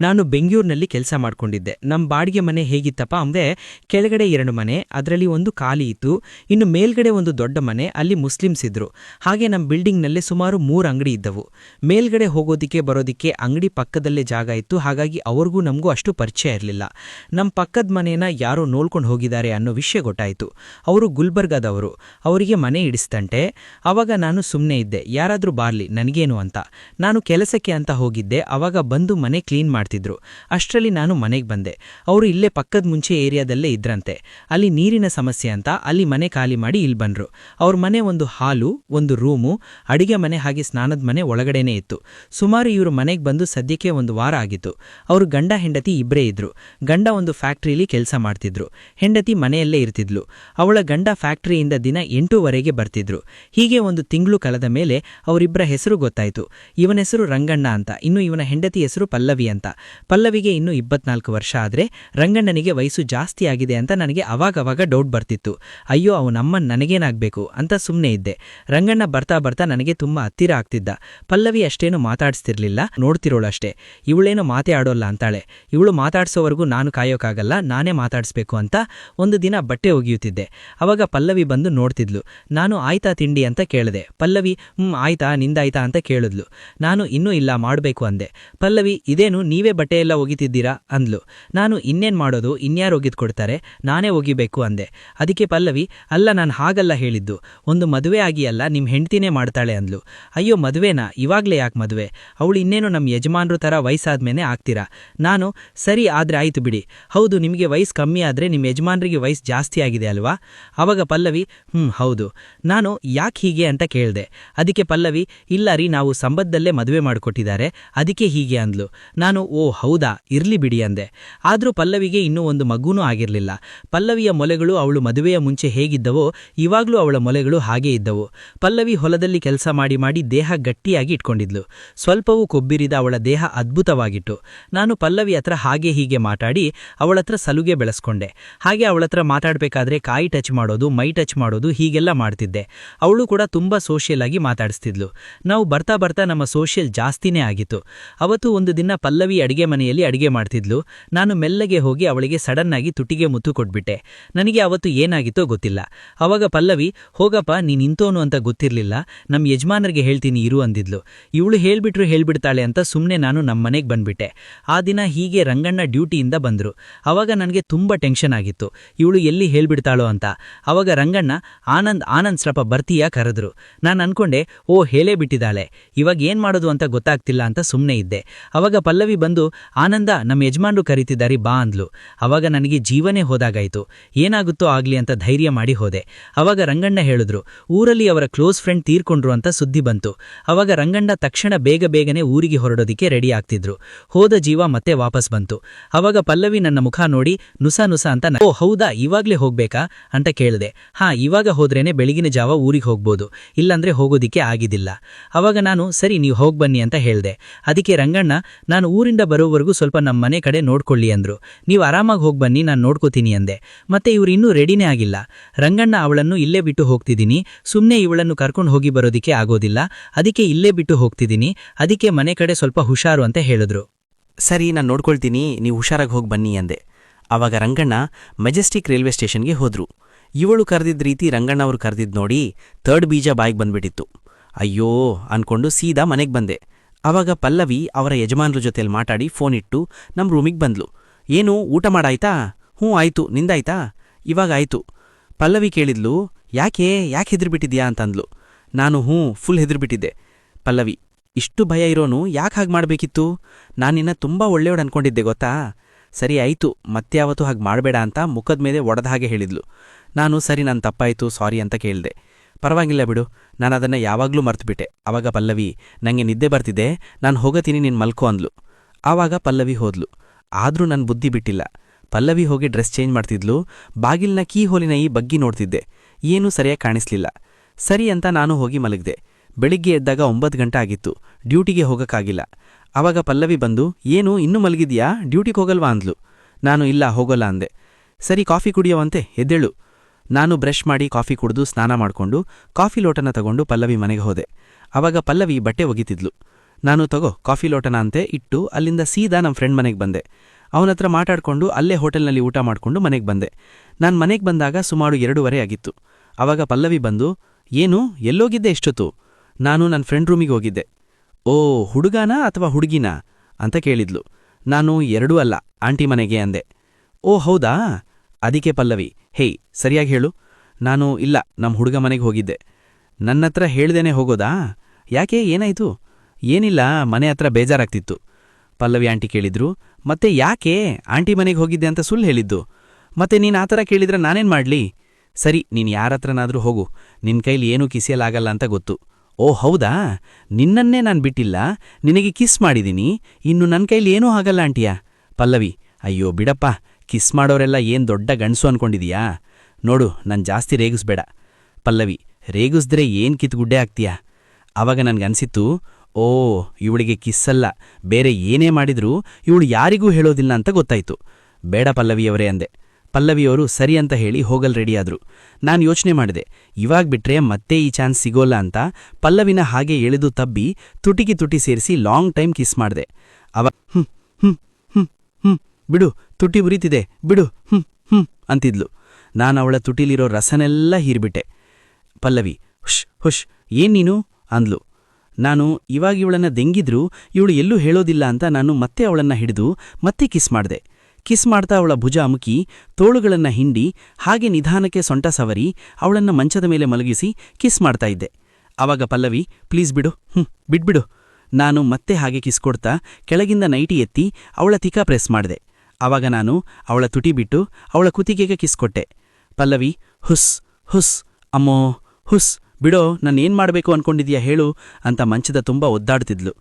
ನಾನು ಬೆಂಗಳೂರಿನಲ್ಲಿ ಕೆಲಸ ಮಾಡ್ಕೊಂಡಿದ್ದೆ. ನಮ್ಮ ಬಾಡಿಗೆ ಮನೆ ಹೇಗಿತ್ತಪ್ಪ ಅಂದರೆ, ಕೆಳಗಡೆ ಎರಡು ಮನೆ, ಅದರಲ್ಲಿ ಒಂದು ಖಾಲಿ ಇತ್ತು. ಇನ್ನು ಮೇಲ್ಗಡೆ ಒಂದು ದೊಡ್ಡ ಮನೆ, ಅಲ್ಲಿ ಮುಸ್ಲಿಮ್ಸ್ ಇದ್ರು. ಹಾಗೆ ನಮ್ಮ ಬಿಲ್ಡಿಂಗ್ನಲ್ಲೇ ಸುಮಾರು ಮೂರು ಅಂಗಡಿ ಇದ್ದವು. ಮೇಲ್ಗಡೆ ಹೋಗೋದಿಕ್ಕೆ ಬರೋದಿಕ್ಕೆ ಅಂಗಡಿ ಪಕ್ಕದಲ್ಲೇ ಜಾಗ ಇತ್ತು. ಹಾಗಾಗಿ ಅವ್ರಿಗೂ ನಮಗೂ ಅಷ್ಟು ಪರಿಚಯ ಇರಲಿಲ್ಲ. ನಮ್ಮ ಪಕ್ಕದ ಮನೇನ ಯಾರೋ ನೋಡ್ಕೊಂಡು ಹೋಗಿದ್ದಾರೆ ಅನ್ನೋ ವಿಷಯ ಗೊತ್ತಾಯಿತು. ಅವರು ಗುಲ್ಬರ್ಗಾದವರು. ಅವರಿಗೆ ಮನೆ ಇಡಿಸ್ತಂಟೆ ಅವಾಗ ನಾನು ಸುಮ್ಮನೆ ಇದ್ದೆ. ಯಾರಾದರೂ ಬಾರ್ಲಿ, ನನಗೇನು ಅಂತ. ನಾನು ಕೆಲಸಕ್ಕೆ ಅಂತ ಹೋಗಿದ್ದೆ. ಅವಾಗ ಬಂದು ಮನೆ ಕ್ಲೀನ್ ಮಾಡ್ತಿದ್ರು. ಅಷ್ಟರಲ್ಲಿ ನಾನು ಮನೆಗೆ ಬಂದೆ. ಅವರು ಇಲ್ಲೇ ಪಕ್ಕದ ಮುಂಚೆ ಏರಿಯಾದಲ್ಲೇ ಇದ್ರಂತೆ. ಅಲ್ಲಿ ನೀರಿನ ಸಮಸ್ಯೆ ಅಂತ ಅಲ್ಲಿ ಮನೆ ಖಾಲಿ ಮಾಡಿ ಇಲ್ಲಿ ಬಂದ್ರು. ಅವ್ರ ಮನೆ ಒಂದು ಹಾಲು, ಒಂದು ರೂಮು, ಅಡಿಗೆ ಮನೆ ಹಾಗೆ ಸ್ನಾನದ ಮನೆ ಒಳಗಡೆನೇ ಇತ್ತು. ಸುಮಾರು ಇವರು ಮನೆಗೆ ಬಂದು ಸದ್ಯಕ್ಕೆ ಒಂದು ವಾರ ಆಗಿತ್ತು. ಅವರು ಗಂಡ, ಹೆಂಡತಿ ಇಬ್ಬರೇ ಇದ್ರು. ಗಂಡ ಒಂದು ಫ್ಯಾಕ್ಟ್ರಿಲಿ ಕೆಲಸ ಮಾಡ್ತಿದ್ರು. ಹೆಂಡತಿ ಮನೆಯಲ್ಲೇ ಇರ್ತಿದ್ಲು. ಅವಳ ಗಂಡ ಫ್ಯಾಕ್ಟ್ರಿಯಿಂದ ದಿನ ಎಂಟೂವರೆಗೆ ಬರ್ತಿದ್ರು. ಹೀಗೆ ಒಂದು ತಿಂಗಳು ಕಳೆದ ಮೇಲೆ ಅವರಿಬ್ಬರ ಹೆಸರು ಗೊತ್ತಾಯಿತು. ಇವನ ಹೆಸರು ರಂಗಣ್ಣ ಅಂತ. ಇನ್ನು ಇವನ ಹೆಂಡತಿ ಹೆಸರು ಪಲ್ಲವಿ ಅಂತ. ಪಲ್ಲವಿಗೆ ಇನ್ನು ಇಪ್ಪತ್ನಾಲ್ಕು ವರ್ಷ ಆದ್ರೆ ರಂಗಣ್ಣನಿಗೆ ವಯಸ್ಸು ಜಾಸ್ತಿ ಆಗಿದೆ ಅಂತ ನನಗೆ ಅವಾಗವಾಗ ಡೌಟ್ ಬರ್ತಿತ್ತು. ಅಯ್ಯೋ ಅವನಮ್ಮನ್ ನನಗೇನಾಗಬೇಕು ಅಂತ ಸುಮ್ಮನೆ ಇದ್ದೆ. ರಂಗಣ್ಣ ಬರ್ತಾ ಬರ್ತಾ ನನಗೆ ತುಂಬಾ ಹತ್ತಿರ ಆಗ್ತಿದ್ದ. ಪಲ್ಲವಿ ಅಷ್ಟೇನು ಮಾತಾಡಿಸ್ತಿರ್ಲಿಲ್ಲ, ನೋಡ್ತಿರೋಳಷ್ಟೇ. ಇವಳೇನು ಮಾತೇ ಆಡೋಲ್ಲ ಅಂತಾಳೆ. ಇವಳು ಮಾತಾಡ್ಸೋವರೆಗೂ ನಾನು ಕಾಯೋಕ್ಕಾಗಲ್ಲ ನಾನೇ ಮಾತಾಡಿಸ್ಬೇಕು ಅಂತ ಒಂದು ದಿನ ಬಟ್ಟೆ ಒಗೆಯುತ್ತಿದ್ದೆ. ಅವಾಗ ಪಲ್ಲವಿ ಬಂದು ನೋಡ್ತಿದ್ಲು. ನಾನು ಆಯ್ತಾ ತಿಂಡಿ ಅಂತ ಕೇಳಿದೆ. ಪಲ್ಲವಿ, ಹ್ಮ್, ಆಯ್ತಾ, ನಿಂದಾಯ್ತಾ? ಅಂತ ಕೇಳಿದ್ಲು. ನಾನು, ಇನ್ನೂ ಇಲ್ಲ, ಮಾಡಬೇಕು ಅಂದೆ. ಪಲ್ಲವಿ, ಇದೇನು, ನೀವೇ ಬಟ್ಟೆ ಎಲ್ಲ ಒಗಿತಿದ್ದೀರಾ? ಅಂದ್ಲು. ನಾನು, ಇನ್ನೇನ್ ಮಾಡೋದು? ಇನ್ಯಾರು ಒಗಿದು ಕೊಡ್ತಾರೆ ನಾನೇ ಒಗಿಬೇಕು, ಅಂದೆ. ಅದಕ್ಕೆ ಪಲ್ಲವಿ, ಅಲ್ಲ, ನಾನು ಹಾಗಲ್ಲ, ಹೇಳಿದ್ದು. ಒಂದು ಮದುವೆ ಆಗಿ ಅಲ್ಲ, ನಿಮ್ ಹೆಂಡ್ತಿನೇ ಮಾಡ್ತಾಳೆ, ಅಂದ್ಲು. ಅಯ್ಯೋ, ಮದುವೆನಾ? ಇವಾಗ್ಲೇ ಯಾಕೆ ಮದುವೆ? ಅವಳು ಇನ್ನೇನು ನಮ್ಮ ಯಜಮಾನ್ರು ಥರ ವಯಸ್ಸಾದ್ಮೇಲೆ ಆಗ್ತೀರಾ? ನಾನು, ಸರಿ, ಆದ್ರೆ ಆಯಿತು ಬಿಡಿ. ಹೌದು, ನಿಮಗೆ ವಯಸ್ಸು ಕಮ್ಮಿ ಆದ್ರೆ ನಿಮ್ಮ ಯಜಮಾನ್ರಿಗೆ ವಯಸ್ಸು ಜಾಸ್ತಿ ಆಗಿದೆ ಅಲ್ವಾ? ಆವಾಗ ಪಲ್ಲವಿ, ಹ್ಮ್, ಹೌದು. ನಾನು, ಯಾಕೆ ಹೀಗೆ ಅಂತ ಕೇಳ್ದೆ. ಅದಕ್ಕೆ ಪಲ್ಲವಿ, ಇಲ್ಲ ರೀ, ನಾವು ಸಂಬದ್ದಲ್ಲೇ ಮದುವೆ ಮಾಡಿಕೊಟ್ಟಿದ್ದಾರೆ. ಅದಕ್ಕೆ ಹೀಗೆ, ಅಂದ್ಲು. ನಾನು ಓ ಹೌದಾ, ಇರ್ಲಿ ಬಿಡಿ ಅಂದೆ. ಆದ್ರೂ ಪಲ್ಲವಿಗೆ ಇನ್ನೂ ಒಂದು ಮಗುನೂ ಆಗಿರ್ಲಿಲ್ಲ. ಪಲ್ಲವಿಯ ಮೊಲೆಗಳು ಅವಳು ಮದುವೆಯ ಮುಂಚೆ ಹೇಗಿದ್ದವೋ, ಇವಾಗ್ಲೂ ಅವಳ ಮೊಲೆಗಳು ಹಾಗೇ ಇದ್ದವು. ಪಲ್ಲವಿ ಹೊಲದಲ್ಲಿ ಕೆಲಸ ಮಾಡಿ ಮಾಡಿ ದೇಹ ಗಟ್ಟಿಯಾಗಿ ಇಟ್ಕೊಂಡಿದ್ಲು. ಸ್ವಲ್ಪವೂ ಕೊಬ್ಬಿರಿದ ಅವಳ ದೇಹ ಅದ್ಭುತವಾಗಿತ್ತು. ನಾನು ಪಲ್ಲವಿ ಹತ್ರ ಹಾಗೆ ಹೀಗೆ ಮಾತಾಡಿ ಅವಳತ್ರ ಸಲುಗೆ ಬೆಳೆಸ್ಕೊಂಡೆ. ಹಾಗೆ ಅವಳತ್ರ ಮಾತಾಡಬೇಕಾದ್ರೆ ಕಾಯಿ ಟಚ್ ಮಾಡೋದು, ಮೈ ಟಚ್ ಮಾಡೋದು ಹೀಗೆಲ್ಲ ಮಾಡ್ತಿದ್ದೆ. ಅವಳು ಕೂಡ ತುಂಬಾ ಸೋಷಿಯಲ್ ಆಗಿ ಮಾತಾಡಿಸ್ತಿದ್ಲು. ನಾವು ಬರ್ತಾ ಬರ್ತಾ ನಮ್ಮ ಸೋಷಿಯಲ್ ಜಾಸ್ತಿನೇ ಆಗಿತ್ತು. ಅವತ್ತು ಒಂದು ದಿನ ಪಲ್ಲವಿ ಅಡಿಗೆ ಮನೆಯಲ್ಲಿ ಅಡಿಗೆ ಮಾಡ್ತಿದ್ಲು. ನಾನು ಮೆಲ್ಲಗೆ ಹೋಗಿ ಅವಳಿಗೆ ಸಡನ್ ಆಗಿ ತುಟಿಗೆ ಮುತ್ತು ಕೊಟ್ಬಿಟ್ಟೆ. ನನಗೆ ಅವತ್ತು ಏನಾಗಿತ್ತೋ ಗೊತ್ತಿಲ್ಲ. ಅವಾಗ ಪಲ್ಲವಿ, ಹೋಗಪ್ಪ ನೀ ನಿಂತೋನು ಅಂತ ಗೊತ್ತಿರಲಿಲ್ಲ. ನಮ್ಮ ಯಜಮಾನರಿಗೆ ಹೇಳ್ತೀನಿ, ಇರು ಅಂದಿದ್ಲು. ಇವಳು ಹೇಳ್ಬಿಟ್ರು ಹೇಳ್ಬಿಡ್ತಾಳೆ ಅಂತ ಸುಮ್ಮನೆ ನಾನು ನಮ್ಮ ಮನೆಗೆ ಬಂದ್ಬಿಟ್ಟೆ. ಆ ದಿನ ಹೀಗೆ ರಂಗಣ್ಣ ಡ್ಯೂಟಿಯಿಂದ ಬಂದ್ರು. ಅವಾಗ ನನಗೆ ತುಂಬಾ ಟೆನ್ಷನ್ ಆಗಿತ್ತು. ಇವಳು ಎಲ್ಲಿ ಹೇಳ್ಬಿಡ್ತಾಳೋ ಅಂತ. ಅವಾಗ ರಂಗಣ್ಣ, ಆನಂದ್ ಆನಂದ್ ಸ್ವಲ್ಪ ಬರ್ತೀಯಾ? ಕರೆದ್ರು. ನಾನು ಅನ್ಕೊಂಡೆ, ಓ, ಹೇಳೇ ಬಿಟ್ಟಿದ್ದಾಳೆ. ಇವಾಗ ಏನ್ ಮಾಡೋದು ಅಂತ ಗೊತ್ತಾಗ್ತಿಲ್ಲ ಅಂತ ಸುಮ್ಮನೆ ಇದ್ದೆ. ಅವಾಗ ಪಲ್ಲವಿ ಬಂದು ಆನಂದ ನಮ್ಮ ಯಜಮಾನ್ರು ಕರೀತಿದ್ದಾರೆ ಬಾ ಅಂದ್ಲು. ಅವಾಗ ನನಗೆ ಜೀವನೇ ಹೋದಾಗಾಯ್ತು. ಏನಾಗುತ್ತೋ ಆಗ್ಲಿ ಅಂತ ಧೈರ್ಯ ಮಾಡಿ ಹೋದೆ. ಅವಾಗ ರಂಗಣ್ಣ ಹೇಳಿದ್ರು, ಊರಲ್ಲಿ ಅವರ ಕ್ಲೋಸ್ ಫ್ರೆಂಡ್ ತೀರ್ಕೊಂಡ್ರು ಅಂತ ಸುದ್ದಿ ಬಂತು. ಅವಾಗ ರಂಗಣ್ಣ ತಕ್ಷಣ ಬೇಗ ಬೇಗನೆ ಊರಿಗೆ ಹೊರಡೋದಿಕ್ಕೆ ರೆಡಿ ಆಗ್ತಿದ್ರು. ಹೋದ ಜೀವ ಮತ್ತೆ ವಾಪಸ್ ಬಂತು. ಅವಾಗ ಪಲ್ಲವಿ ನನ್ನ ಮುಖ ನೋಡಿ, ನುಸ ನುಸ ಅಂತ ಓ, ಹೌದಾ? ಇವಾಗ್ಲೇ ಹೋಗ್ಬೇಕಾ? ಅಂತ ಕೇಳಿದೆ. ಹಾ, ಇವಾಗ ಹೋದ್ರೇನೆ ಬೆಳಗಿನ ಜಾವ ಊರಿಗೆ ಹೋಗ್ಬೋದು. ಇಲ್ಲಾಂದ್ರೆ ಹೋಗೋದಿಕ್ಕೆ ಆಗಿದಿಲ್ಲ. ಅವಾಗ ನಾನು, ಸರಿ, ನೀವು ಹೋಗ್ಬನ್ನಿ ಅಂತ ಹೇಳ್ದೆ. ಅದಕ್ಕೆ ರಂಗಣ್ಣ, ನಾನು ಊರಿಂದ ಬರೋವರೆಗೂ ಸ್ವಲ್ಪ ನಮ್ಮ ಮನೆ ಕಡೆ ನೋಡ್ಕೊಳ್ಳಿ ಅಂದ್ರು. ನೀವು ಆರಾಮಾಗಿ ಹೋಗ್ಬನ್ನಿ ನಾನು ನೋಡ್ಕೋತೀನಿ ಅಂದೆ. ಮತ್ತೆ ಇವರು ಇನ್ನೂ ರೆಡಿನೇ ಆಗಿಲ್ಲ. ರಂಗಣ್ಣ ಅವಳನ್ನು ಇಲ್ಲೇ ಬಿಟ್ಟು ಹೋಗ್ತಿದ್ದೀನಿ. ಸುಮ್ಮನೆ ಇವಳನ್ನು ಕರ್ಕೊಂಡು ಹೋಗಿ ಬರೋದಿಕ್ಕೆ ಆಗೋದಿಲ್ಲ. ಅದಕ್ಕೆ ಇಲ್ಲೇ ಬಿಟ್ಟು ಹೋಗ್ತಿದ್ದೀನಿ. ಅದಕ್ಕೆ ಮನೆ ಕಡೆ ಸ್ವಲ್ಪ ಹುಷಾರು ಅಂತ ಹೇಳಿದ್ರು. ಸರಿ, ನಾನು ನೋಡ್ಕೊಳ್ತೀನಿ. ನೀವು ಹುಷಾರಾಗಿ ಹೋಗಿ ಬನ್ನಿ ಅಂದೆ. ಆವಾಗ ರಂಗಣ್ಣ ಮೆಜೆಸ್ಟಿಕ್ ರೈಲ್ವೆ ಸ್ಟೇಷನ್ಗೆ ಹೋದ್ರು. ಇವಳು ಕರೆದಿದ್ದ ರೀತಿ ರಂಗಣ್ಣ ಅವರು ಕರೆದಿದ್ದು ನೋಡಿ ಥರ್ಡ್ ಬೀಜ ಬಾಯಿಗೆ ಬಂದ್ಬಿಟ್ಟಿತ್ತು. ಅಯ್ಯೋ, ಅನ್ಕೊಂಡು ಸೀದಾ ಮನೆಗೆ ಬಂದೆ. ಆವಾಗ ಪಲ್ಲವಿ ಅವರ ಯಜಮಾನರ ಜೊತೆಯಲ್ಲಿ ಮಾತಾಡಿ ಫೋನ್ ಇಟ್ಟು ನಮ್ಮ ರೂಮಿಗೆ ಬಂದ್ಲು. ಏನು, ಊಟ ಮಾಡಾಯ್ತಾ? ಹ್ಞೂ, ಆಯ್ತು. ನಿಂದಾಯ್ತಾ? ಇವಾಗ ಆಯಿತು. ಪಲ್ಲವಿ ಕೇಳಿದ್ಲು, ಯಾಕೆ ಯಾಕೆ ಹೆದರ್ಬಿಟ್ಟಿದ್ಯಾ? ಅಂತಂದ್ಲು. ನಾನು ಹ್ಞೂ ಫುಲ್ ಹೆದರ್ಬಿಟ್ಟಿದ್ದೆ. ಪಲ್ಲವಿ, ಇಷ್ಟು ಭಯ ಇರೋನು ಯಾಕೆ ಹಾಗೆ ಮಾಡಬೇಕಿತ್ತು? ನಾನಿನ್ನ ತುಂಬ ಒಳ್ಳೆಯವಳು ಅನ್ಕೊಂಡಿದ್ದೆ, ಗೊತ್ತಾ? ಸರಿ, ಆಯ್ತು. ಮತ್ಯಾವತ್ತೂ ಹಾಗೆ ಮಾಡಬೇಡ ಅಂತ ಮುಖದ ಮೇಲೆ ಒಡೆದ ಹಾಗೆ ಹೇಳಿದ್ಲು. ನಾನು, ಸರಿ, ನಾನು ತಪ್ಪಾಯಿತು, ಸಾರಿ ಅಂತ ಕೇಳಿದೆ. ಪರವಾಗಿಲ್ಲ ಬಿಡು, ನಾನು ಅದನ್ನು ಯಾವಾಗಲೂ ಮರ್ತುಬಿಟ್ಟೆ. ಆವಾಗ ಪಲ್ಲವಿ ನನಗೆ ನಿದ್ದೆ ಬರ್ತಿದೆ, ನಾನು ಹೋಗತೀನಿ ನಿನ್ನ ಮಲ್ಕೋ ಅಂದ್ಲು. ಆವಾಗ ಪಲ್ಲವಿ ಹೋದ್ಲು. ಆದ್ರೂ ನನ್ನ ಬುದ್ಧಿ ಬಿಟ್ಟಿಲ್ಲ. ಪಲ್ಲವಿ ಹೋಗಿ ಡ್ರೆಸ್ ಚೇಂಜ್ ಮಾಡ್ತಿದ್ಲು, ಬಾಗಿಲಿನ ಕೀ ಹೋಲಿನ ಈ ಬಗ್ಗಿ ನೋಡ್ತಿದ್ದೆ. ಏನೂ ಸರಿಯಾಗಿ ಕಾಣಿಸ್ಲಿಲ್ಲ. ಸರಿ ಅಂತ ನಾನು ಹೋಗಿ ಮಲಗಿದೆ. ಬೆಳಿಗ್ಗೆ ಎದ್ದಾಗ ಒಂಬತ್ತು ಗಂಟೆ ಆಗಿತ್ತು. ಡ್ಯೂಟಿಗೆ ಹೋಗೋಕ್ಕಾಗಿಲ್ಲ. ಆವಾಗ ಪಲ್ಲವಿ ಬಂದು, ಏನು, ಇನ್ನೂ ಮಲಗಿದ್ಯಾ? ಡ್ಯೂಟಿಗೆ ಹೋಗಲ್ವಾ? ಅಂದ್ಲು. ನಾನು, ಇಲ್ಲ, ಹೋಗೋಲ್ಲ ಅಂದೆ. ಸರಿ, ಕಾಫಿ ಕುಡಿಯೋವಂತೆ, ಎದ್ದೇಳು. ನಾನು ಬ್ರಷ್ ಮಾಡಿ ಕಾಫಿ ಕುಡಿದು ಸ್ನಾನ ಮಾಡ್ಕೊಂಡು ಕಾಫಿ ಲೋಟನ ತಗೊಂಡು ಪಲ್ಲವಿ ಮನೆಗೆ ಹೋದೆ. ಅವಾಗ ಪಲ್ಲವಿ ಬಟ್ಟೆ ಒಗಿತಿದ್ಲು. ನಾನು ತಗೋ, ಕಾಫಿ ಲೋಟನ ಅಂತೆ ಇಟ್ಟು ಅಲ್ಲಿಂದ ಸೀದಾ ನಮ್ಮ ಫ್ರೆಂಡ್ ಮನೆಗೆ ಬಂದೆ. ಅವನತ್ರ ಮಾತಾಡ್ಕೊಂಡು ಅಲ್ಲೇ ಹೋಟೆಲ್ನಲ್ಲಿ ಊಟ ಮಾಡ್ಕೊಂಡು ಮನೆಗೆ ಬಂದೆ. ನಾನು ಮನೆಗೆ ಬಂದಾಗ ಸುಮಾರು ಎರಡೂವರೆ ಆಗಿತ್ತು. ಆವಾಗ ಪಲ್ಲವಿ ಬಂದು, ಏನು, ಎಲ್ಲೋಗಿದ್ದೆ ಎಷ್ಟೊತ್ತು ನಾನು ನನ್ನ ಫ್ರೆಂಡ್ ರೂಮಿಗೆ ಹೋಗಿದ್ದೆ. ಓ, ಹುಡುಗಾನ ಅಥವಾ ಹುಡುಗಿನಾ? ಅಂತ ಕೇಳಿದ್ಲು. ನಾನು, ಎರಡೂ ಅಲ್ಲ, ಆಂಟಿ ಮನೆಗೆ ಅಂದೆ. ಓ, ಹೌದಾ? ಅದಕ್ಕೆ ಪಲ್ಲವಿ ಹೇಯ್ ಸರಿಯಾಗಿ ಹೇಳು. ನಾನು ಇಲ್ಲ ನಮ್ಮ ಹುಡುಗ ಮನೆಗೆ ಹೋಗಿದ್ದೆ. ನನ್ನತ್ರ ಹೇಳ್ದೇನೆ ಹೋಗೋದಾ? ಯಾಕೆ, ಏನಾಯ್ತು? ಏನಿಲ್ಲ, ಮನೆ ಹತ್ರ ಬೇಜಾರಾಗ್ತಿತ್ತು. ಪಲ್ಲವಿ ಆಂಟಿ ಕೇಳಿದ್ರು, ಮತ್ತೆ ಯಾಕೆ ಆಂಟಿ ಮನೆಗೆ ಹೋಗಿದ್ದೆ ಅಂತ ಸುಳ್ಳು ಹೇಳಿದ್ದು? ಮತ್ತೆ ನೀನು ಆ ಥರ ಕೇಳಿದ್ರೆ ನಾನೇನು ಮಾಡ್ಲಿ? ಸರಿ, ನೀನು ಯಾರತ್ರನಾದ್ರೂ ಹೋಗು. ನಿನ್ನ ಕೈಲಿ ಏನೂ ಕಿಸಿಯಲಾಗಲ್ಲ ಅಂತ ಗೊತ್ತು. ಓ, ಹೌದಾ? ನಿನ್ನನ್ನೇ ನಾನು ಬಿಟ್ಟಿಲ್ಲ, ನಿನಗೆ ಕಿಸ್ ಮಾಡಿದ್ದೀನಿ ಇನ್ನು ನನ್ನ ಕೈಲಿ ಏನೂ ಆಗಲ್ಲ ಆಂಟಿಯಾ. ಪಲ್ಲವಿ, ಅಯ್ಯೋ, ಬಿಡಪ್ಪ. ಕಿಸ್ ಮಾಡೋರೆಲ್ಲ ಏನ್ ದೊಡ್ಡ ಗಂಡ್ಸು ಅನ್ಕೊಂಡಿದೀಯಾ? ನೋಡು, ನನ್ ಜಾಸ್ತಿ ರೇಗಿಸ್ಬೇಡ. ಪಲ್ಲವಿ, ರೇಗಿಸ್ದ್ರೆ ಏನ್ ಕಿತ್ಗುಡ್ಡೆ ಆಗ್ತೀಯಾ? ಅವಾಗ ನನ್ಗನ್ಸಿತ್ತು, ಓ, ಇವಳಿಗೆ ಕಿಸ್ಸಲ್ಲ, ಬೇರೆ ಏನೇ ಮಾಡಿದ್ರೂ ಇವಳು ಯಾರಿಗೂ ಹೇಳೋದಿಲ್ಲ ಅಂತ ಗೊತ್ತಾಯ್ತು. ಬೇಡ ಪಲ್ಲವಿಯವರೇ ಅಂದೆ. ಪಲ್ಲವಿಯವರು ಸರಿ ಅಂತ ಹೇಳಿ ಹೋಗಲ್ ರೆಡಿಯಾದ್ರು ನಾನು ಯೋಚನೆ ಮಾಡಿದೆ, ಇವಾಗ್ ಬಿಟ್ರೆ ಮತ್ತೆ ಈ ಚಾನ್ಸ್ ಸಿಗೋಲ್ಲ ಅಂತ ಪಲ್ಲವಿನ ಹಾಗೆ ಎಳೆದು ತಬ್ಬಿ ತುಟಿಗೆ ತುಟಿ ಸೇರಿಸಿ ಲಾಂಗ್ ಟೈಮ್ ಕಿಸ್ ಮಾಡಿದೆ. ಅವ ಹ್ಞೂ ಹ್ಮ್ ಹ್ಞೂ ಹ್ಞೂ ಬಿಡು. ತುಟಿ ಉರಿತಿದೆ. ಬಿಡು ಹ್ಞೂ ಹ್ಞೂ ಅಂತಿದ್ಲು. ನಾನು ಅವಳ ತುಟಿಲಿರೋ ರಸನೆಲ್ಲ ಹೀರ್ಬಿಟ್ಟೆ. ಪಲ್ಲವಿ, ಹುಷ್ ಹುಷ್, ಏನ್ ನೀನು? ಅಂದ್ಲು. ನಾನು ಇವಾಗ ಇವಳನ್ನ ದೆಂಗಿದ್ರೂ, ಇವಳು ಎಲ್ಲೂ ಹೇಳೋದಿಲ್ಲ ಅಂತ ನಾನು ಮತ್ತೆ ಅವಳನ್ನ ಹಿಡಿದು ಮತ್ತೆ ಕಿಸ್ ಮಾಡ್ದೆ. ಕಿಸ್ ಮಾಡ್ತಾ ಅವಳ ಭುಜ ಅಮುಕಿ, ತೋಳುಗಳನ್ನ ಹಿಂಡಿ, ಹಾಗೆ ನಿಧಾನಕ್ಕೆ ಸೊಂಟ ಸವರಿ, ಅವಳನ್ನ ಮಂಚದ ಮೇಲೆ ಮಲಗಿಸಿ ಕಿಸ್ ಮಾಡ್ತಾ ಇದ್ದೆ. ಆವಾಗ ಪಲ್ಲವಿ, ಪ್ಲೀಸ್ ಬಿಡು ಹ್ಞೂ ಬಿಡ್ಬಿಡು. ನಾನು ಮತ್ತೆ ಹಾಗೆ ಕಿಸ್ ಕೊಡ್ತಾ ಕೆಳಗಿಂದ ನೈಟಿ ಎತ್ತಿ ಅವಳ ತಿಕಾ ಪ್ರೆಸ್ ಮಾಡ್ದೆ. ಆವಾಗ ನಾನು ಅವಳ ತುಟಿ ಬಿಟ್ಟು ಅವಳ ಕುತ್ತಿಗೆಗೆ ಕಿಸ್ ಕೊಟ್ಟೆ. ಪಲ್ಲವಿ, ಹುಸ್ ಹುಸ್, ಅಮ್ಮೋ, ಹುಸ್, ಬಿಡೋ ನಾನೇನ್ ಮಾಡಬೇಕು ಅನ್ಕೊಂಡಿದ್ಯಾ ಹೇಳು ಅಂತ ಮಂಚದ ತುಂಬ ಒದ್ದಾಡ್ತಿದ್ಲು.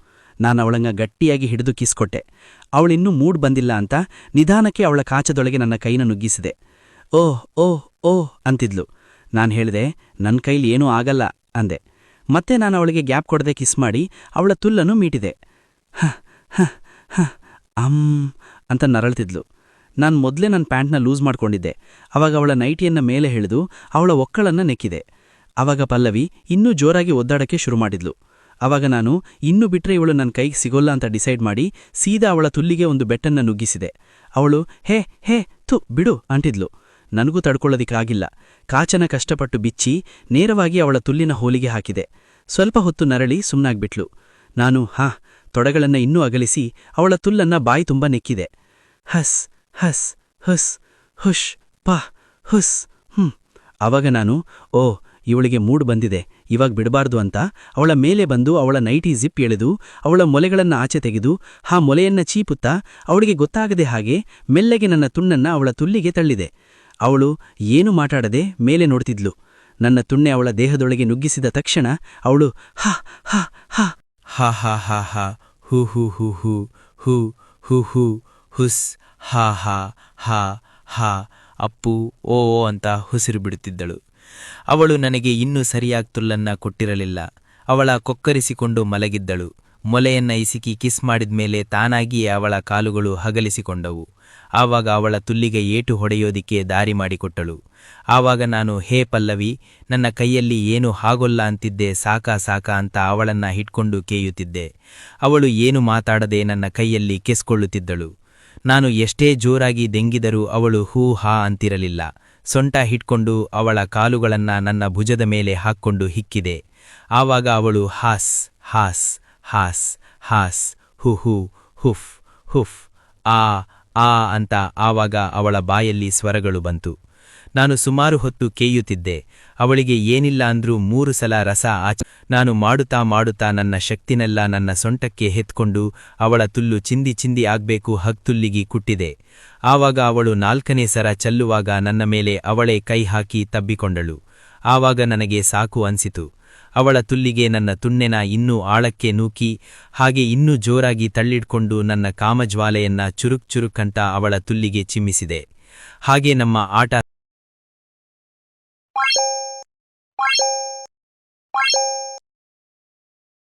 ನಾನು ಅವಳಂಗ ಗಟ್ಟಿಯಾಗಿ ಹಿಡಿದು ಕಿಸ್ ಕೊಟ್ಟೆ. ಅವಳಿನ್ನೂ ಮೂಡ್ ಬಂದಿಲ್ಲ ಅಂತ ನಿಧಾನಕ್ಕೆ ಅವಳ ಕಾಚದೊಳಗೆ ನನ್ನ ಕೈನ ನುಗ್ಗಿಸಿದೆ. ಓಹ್ ಓಹ್ ಓಹ್ ಅಂತಿದ್ಲು. ನಾನು ಹೇಳಿದೆ ನನ್ನ ಕೈಲಿ ಏನೂ ಆಗಲ್ಲ ಅಂದೆ. ಮತ್ತೆ ನಾನು ಅವಳಿಗೆ ಗ್ಯಾಪ್ ಕೊಡದೆ ಕಿಸ್ ಮಾಡಿ ಅವಳ ತುಲ್ಲನ್ನು ಮೀಟಿದೆ. ಹ ಹ ಹ, ಅಮ್ ಅಂತ ನರಳ್ತಿದ್ಲು. ನಾನು ಮೊದಲೇ ನನ್ನ ಪ್ಯಾಂಟ್ನ ಲೂಸ್ ಮಾಡ್ಕೊಂಡಿದ್ದೆ. ಅವಾಗ ಅವಳ ನೈಟಿಯನ್ನ ಮೇಲೆ ಹಿಡಿದು ಅವಳ ಒಕ್ಕಳನ್ನ ನೆಕ್ಕಿದೆ. ಅವಾಗ ಪಲ್ಲವಿ ಇನ್ನೂ ಜೋರಾಗಿ ಒದ್ದಾಡಕ್ಕೆ ಶುರು ಮಾಡಿದ್ಲು. ಅವಾಗ ನಾನು ಇನ್ನು ಬಿಟ್ರೆ ಇವಳು ನನ್ನ ಕೈಗೆ ಸಿಗೋಲ್ಲ ಅಂತ ಡಿಸೈಡ್ ಮಾಡಿ ಸೀದಾ ಅವಳ ತುಲ್ಲಿಗೆ ಒಂದು ಬೆಟ್ಟನ್ನ ನುಗ್ಗಿಸಿದೆ. ಅವಳು, ಹೇ ಹೇ, ಥು, ಬಿಡು ಅಂಟಿದ್ಲು ನನಗೂ ತಡ್ಕೊಳ್ಳೋದಿಕ್ಕಾಗಿಲ್ಲ. ಕಾಚನ ಕಷ್ಟಪಟ್ಟು ಬಿಚ್ಚಿ ನೇರವಾಗಿ ಅವಳ ತುಲ್ಲಿನ ಹೋಲಿಗೆ ಹಾಕಿದೆ. ಸ್ವಲ್ಪ ಹೊತ್ತು ನರಳಿ ಸುಮ್ಮನಾಗ್ಬಿಟ್ಲು ನಾನು, ಹಾ, ತೊಡೆಗಳನ್ನ ಇನ್ನೂ ಅಗಲಿಸಿ ಅವಳ ತುಲ್ಲನ್ನ ಬಾಯಿ ತುಂಬ ನೆಕ್ಕಿದೆ. ಹಸ್ ಹಸ್, ಹುಸ್, ಹುಷ್, ಪ, ಹುಸ್, ಹ್ಮ್. ಅವಾಗ ನಾನು, ಓ, ಇವಳಿಗೆ ಮೂಡ್ ಬಂದಿದೆ, ಇವಾಗ ಬಿಡಬಾರ್ದು ಅಂತ ಅವಳ ಮೇಲೆ ಬಂದು ಅವಳ ನೈಟಿ ಜಿಪ್ ಎಳೆದು ಅವಳ ಮೊಲೆಗಳನ್ನ ಆಚೆ ತೆಗೆದು ಆ ಮೊಲೆಯನ್ನ ಚೀಪುತ್ತಾ ಅವಳಿಗೆ ಗೊತ್ತಾಗದೆ ಹಾಗೆ ಮೆಲ್ಲಗೆ ನನ್ನ ತುಣ್ಣನ್ನ ಅವಳ ತುಲ್ಲಿಗೆ ತಳ್ಳಿದೆ. ಅವಳು ಏನು ಮಾತಾಡದೆ ಮೇಲೆ ನೋಡ್ತಿದ್ಲು. ನನ್ನ ತುಣ್ಣೆ ಅವಳ ದೇಹದೊಳಗೆ ನುಗ್ಗಿಸಿದ ತಕ್ಷಣ ಅವಳು, ಹ ಹ ಹ. ಹಾ ಹಾ ಹಾ ಹಾ. ಹೂ ಹೂ ಹೂ ಹೂ. ಹೂ ಹೂ ಹೂ. ಹುಸ್, ಹಾ ಹಾ ಹಾ ಹಾ, ಅಪ್ಪು, ಓ ಓ ಅಂತ ಹುಸಿರು ಬಿಡುತ್ತಿದ್ದಳು. ಅವಳು ನನಗೆ ಇನ್ನೂ ಸರಿಯಾಗಿ ತುಲ್ಲನ್ನ ಕೊಟ್ಟಿರಲಿಲ್ಲ. ಅವಳ ಕೊಕ್ಕರಿಸಿಕೊಂಡು ಮಲಗಿದ್ದಳು. ಮೊಲೆಯನ್ನ ಇಸಿಕಿ ಕಿಸ್ ಮಾಡಿದ್ಮೇಲೆ ತಾನಾಗಿಯೇ ಅವಳ ಕಾಲುಗಳು ಹಗಲಿಸಿಕೊಂಡವು. ಆವಾಗ ಅವಳ ತುಲ್ಲಿಗೆ ಏಟು ಹೊಡೆಯೋದಿಕ್ಕೆ ದಾರಿ ಮಾಡಿಕೊಟ್ಟಳು. ಆವಾಗ ನಾನು, ಹೇ ಪಲ್ಲವಿ, ನನ್ನ ಕೈಯಲ್ಲಿ ಏನು ಹಾಗೊಲ್ಲ ಅಂತಿದ್ದೆ, ಸಾಕ ಸಾಕ ಅಂತ ಅವಳನ್ನ ಹಿಡ್ಕೊಂಡು ಕೇಯುತ್ತಿದ್ದೆ. ಅವಳು ಏನು ಮಾತಾಡದೆ ನನ್ನ ಕೈಯಲ್ಲಿ ಕೆಸ್ಕೊಳ್ಳುತ್ತಿದ್ದಳು. ನಾನು ಎಷ್ಟೇ ಜೋರಾಗಿ ದೆಂಗಿದರೂ ಅವಳು ಹೂ ಹಾ ಅಂತಿರಲಿಲ್ಲ. ಸೊಂಟ ಹಿಡ್ಕೊಂಡು ಅವಳ ಕಾಲುಗಳನ್ನ ನನ್ನ ಭುಜದ ಮೇಲೆ ಹಾಕ್ಕೊಂಡು ಹಿಕ್ಕಿದೆ. ಆವಾಗ ಅವಳು ಹಾಸ್ ಹಾಸ್ ಹಾಸ್ ಹಾಸ್, ಹು, ಹೂ, ಹುಫ್ ಹುಫ್, ಆ ಆ ಅಂತ ಆವಾಗ ಅವಳ ಬಾಯಲ್ಲಿ ಸ್ವರಗಳು ಬಂತು. ನಾನು ಸುಮಾರು ಹೊತ್ತು ಕೇಯುತ್ತಿದ್ದೆ. ಅವಳಿಗೆ ಏನಿಲ್ಲ ಅಂದ್ರೂ ಮೂರು ಸಲ ರಸ ಆಚ, ನಾನು ಮಾಡುತ್ತಾ ಮಾಡುತ್ತಾ ನನ್ನ ಶಕ್ತಿನೆಲ್ಲ ನನ್ನ ಸೊಂಟಕ್ಕೆ ಹೆತ್ಕೊಂಡು ಅವಳ ತುಲ್ಲು ಚಿಂದಿ ಚಿಂದಿ ಆಗ್ಬೇಕು ಹಗ್ತುಲ್ಲಿಗಿ ಕುಟ್ಟಿದೆ. ಆವಾಗ ಅವಳು ನಾಲ್ಕನೇ ಸರ ಚಲ್ಲುವಾಗ ನನ್ನ ಮೇಲೆ ಅವಳೇ ಕೈ ಹಾಕಿ ತಬ್ಬಿಕೊಂಡಳು. ಆವಾಗ ನನಗೆ ಸಾಕು ಅನ್ಸಿತು. ಅವಳ ತುಲ್ಲಿಗೆ ನನ್ನ ತುಣ್ಣೆನ ಇನ್ನೂ ಆಳಕ್ಕೆ ನೂಕಿ, ಹಾಗೆ ಇನ್ನೂ ಜೋರಾಗಿ ತಳ್ಳಿಡ್ಕೊಂಡು ನನ್ನ ಕಾಮಜ್ವಾಲೆಯನ್ನ ಚುರುಕ್ ಚುರುಕ್ಕಂತ ಅವಳ ತುಲ್ಲಿಗೆ ಚಿಮ್ಮಿಸಿದೆ. ಹಾಗೆ ನಮ್ಮ ಆಟ